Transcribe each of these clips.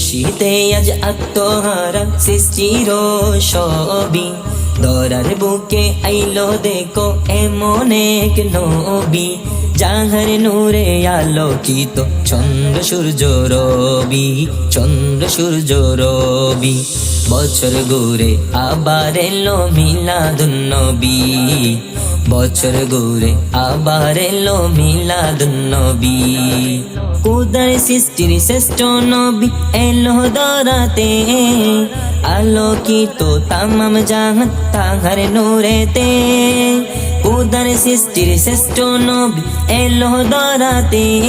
খুশিতে আজ আত্মহারা সৃষ্টির সবই দরার বুকে আইলো দেখো এমন এক নবী, যাহার নূরে আলোকিত চন্দ্র সূর্য রবি, চন্দ্র সূর্য রবি। বছর ঘুরে আবার এলো মিলাদুন নবী। বছর ঘুরে আবার এলো মিলাদুন নবী কুদার সৃষ্টির শ্রেষ্ঠ নবী এলো দরাতে। আলোকিত তামাম জাহান তাহার নূরেতে। উদার সৃষ্টির শ্রেষ্ঠ নবী এলো দরাতে।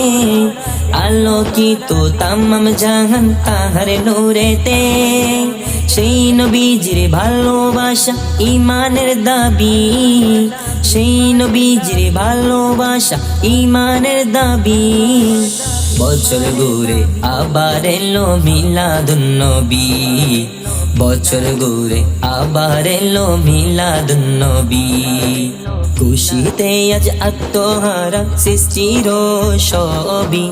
আলোকিত তামাম জাহান তাহার নূরেতে। সেই নবীজির ভালোবাসা ইমানের দাবি। সেই নবীজির ভালোবাসা ইমানের দাবি। বছর ঘুরে আবার এলো মিলাদুন নবী। বছর ঘুরে আবার এলো মিলাদুন নবী। খুশিতে আজ আত্মহারা সৃষ্টির সবই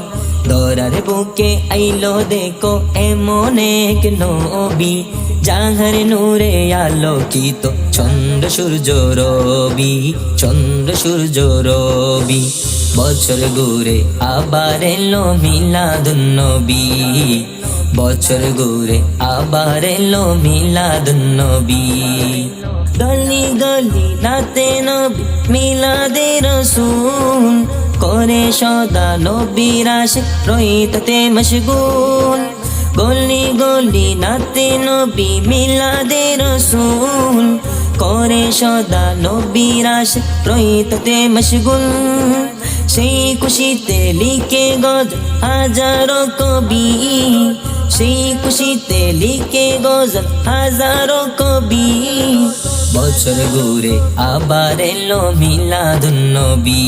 দরার বুকে আইলো দেখো এমন এক নবী, যাহার নূরে আলোকিত চন্দ্র সূর্য রবি, চন্দ্র সূর্য রবি। বছর ঘুরে আবার এলো মিলাদুন নবী। বছর ঘুরে আবার এলো মিলাদুন নবী গলি গলি নাতে নবী, মিলাদে রসুল। করে সদা নবীর আশে রইতে মশগুল। গলি গলি নাতে নবী, মিলাদে রসুল। করে সদা নবীর আশে রইতে মশগুল। সেই খুশিতে লিখে গজ হাজারো কবি। সেই খুশিতে লিখে গজল হাজারো কবি বছর ঘুরে আবার এলো মিলাদুন নবী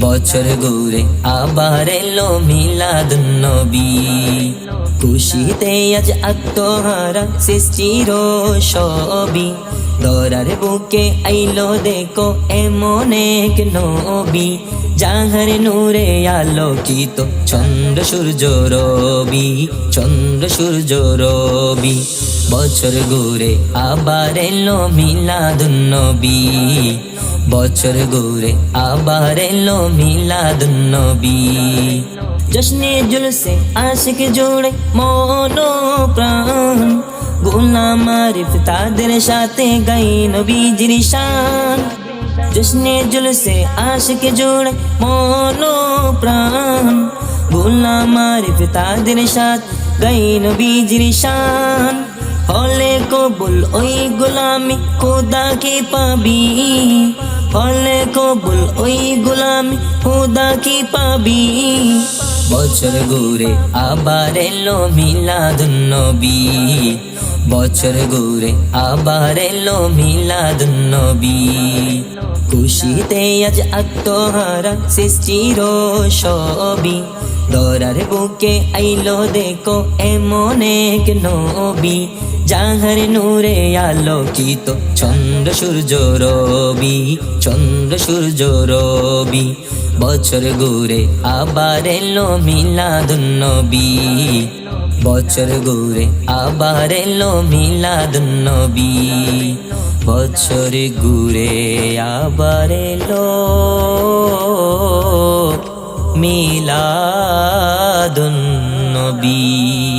বছর ঘুরে আবার এলো মিলাদুন নবী খুশিতে আজ আত্মহারা সৃষ্টির সবই। দরার বুকে আইলো দেখো এমন এক নবী, যাহার নূরে আলোকিত চন্দ্র সূর্য রবি, চন্দ্র সূর্য রবি। বছর ঘুরে আবার এলো মিলাদুন নবী বছর ঘুরে আবার এলো মিলাদুন নবী জশ্নে জুলসে আশিক জোড়ে মনো প্রাণ গোলাম আরিফ তাদের সাথে গাই নবীজির শান। জশ্নে জুলসে আশিক জোড়ে মনো প্রাণ গোলাম আরিফ তাদের সাথ গাই নবীজির শান। কবুল ওই গোলামি খোদাকে পাবি? ফলে কবুল ওই গোলামি খোদাকে পাবি? বছর ঘুরে আবার এলো মিলাদুন নবী বছর ঘুরে আবার এলো মিলাদুন নবী খুশিতে আজ আত্মহারা সৃষ্টির সবই। দরার বুকে আইলো দেখো এমন এক নবী, যাহার নূরে আলোকিত চন্দ্র সূর্য রবি, চন্দ্র সূর্য রবি। বছর ঘুরে আবার এলো মিলাদুন নবী, বছর ঘুরে আবার এলো মিলাদুন নবী। বছর ঘুরে আবার এলো। মিলাদুন নবী।